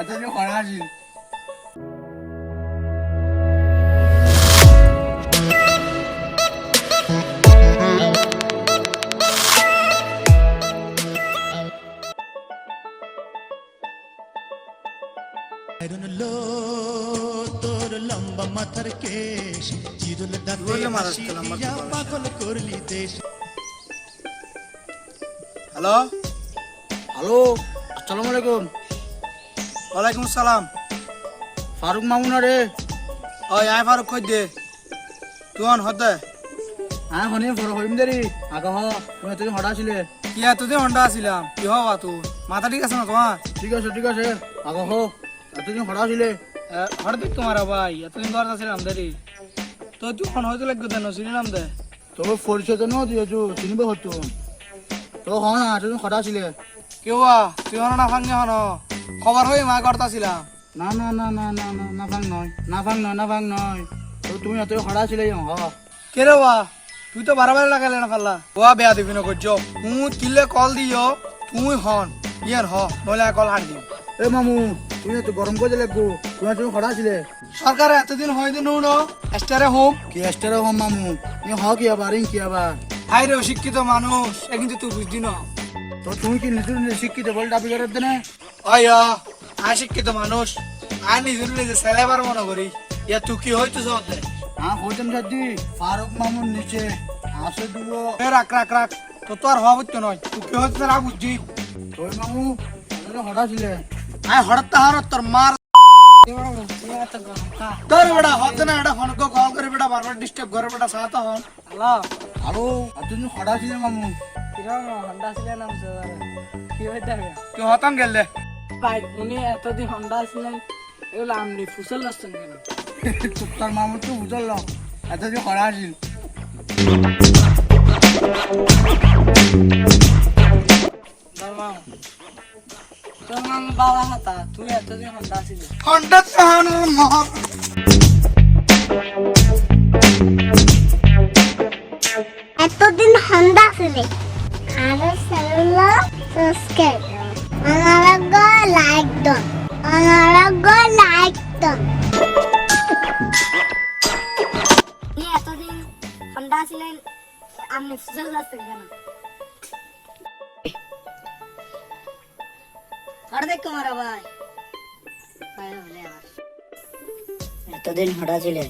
এতদিন করা আছিল আয়রন লো তোর লম্বা মাথার কেশ চিরুল দাঁতে বললে মারা হাসি আসতে লম্বা দিয়া চুল করা। পাগল করলি দেশ। হ্যালো? হ্যালো আসসালামু আলাইকুম। ওয়ালাইকুম আসসালাম। ফারুক মামুন রে। ওই আয় ফারুক কই দে। তুই হতে। হ্যাঁ হনি বড় হইম দেরি। আগা হ তুমি তুই হড়া ছিলে কি এতদিন হন্ডা আসিলাম? কি হওয়া তুই মাথা ঠিক আছে না তোমার? ঠিক আছে ঠিক আছে। আগা হ এতদিন হড়া ছিলে হঠাৎ তোমার ভাই এতদিন ঘর আসিলাম দেরি। তো তুই ফোন হয়তো লাগবে দেন শুনিলাম দে। তোর পরিচয় তো নয় দিয়েছু চিনিব হতো। তো হ না এতদিন হড়া ছিলে কেউ তুই হন না ভাঙে হন। খবর হয়ে মা করতে না না না না না না না ভাঙ নয় না ভাঙ নয় না ভাঙ নয়। তো তুমি এত হড়া ছিলে হ কে রে বা তুই তো বারবার লাগালে না পাল্লা ও বেয়া দিবি না করছ। তুই কিলে কল দিও তুই হন। ইয়ার হ নইলে কল হার এ মামু তুমি এত গরম করে লাগবো তুমি তুমি হড়া ছিলে। সরকার এতদিন হয়তো নুন এস্টারে হোম। কি এস্টারে হম মামু? তুমি হ কি আবার ইন কি আবার? হাই রে শিক্ষিত মানুষ এ কিন্তু তুই বুঝদি না। তো তুমি কি নিজের নিজে শিক্ষিত বল দাবি অয় আয় মানুষ। আয় নিজের নিজে সেলেবার মনে করি। ইয়া তুই কি হইতো সতে হ্যাঁ হইতাম যাদি ফারুক মামুর নিচে আসে এ রাখ রাখ রাখ। তো তো আর হওয়া নয়। তুই কি হইতো রাখ বুঝছি। ওই মামু? হড়া ছিলে। আয় হঠাৎ তাহার তোর মার। তোর বেটা হতে না এটা ফোন কল করে বেটা বারবার ডিস্টার্ব করে বেটা সাথে হন। হ্যালো? আরও হড়া ছিলে মামু? কিরম হন্ডা ছিলেন কি হইতে তুই হতাম গেল ভাই উনি এতদিন হন্ডা ছিলেন এগুলো আপনি ফুসল আসছেন কেন? তোর মামু তো বুঝল এতদিন হড়া ছিল তোর মাম বাবা হাতা তুই এতদিন হন্ডা ছিলি তাহার আরও সেলুলো সাবস্ক্রাইব অনারগ লাইক দন অনারগ লাইক দন এতদিন ঠান্ডা ছিলেন আপনি সুযোগ যাচ্ছেন কেন? দেখ তোমার ভাই। এতদিন হঠাৎ ছিলে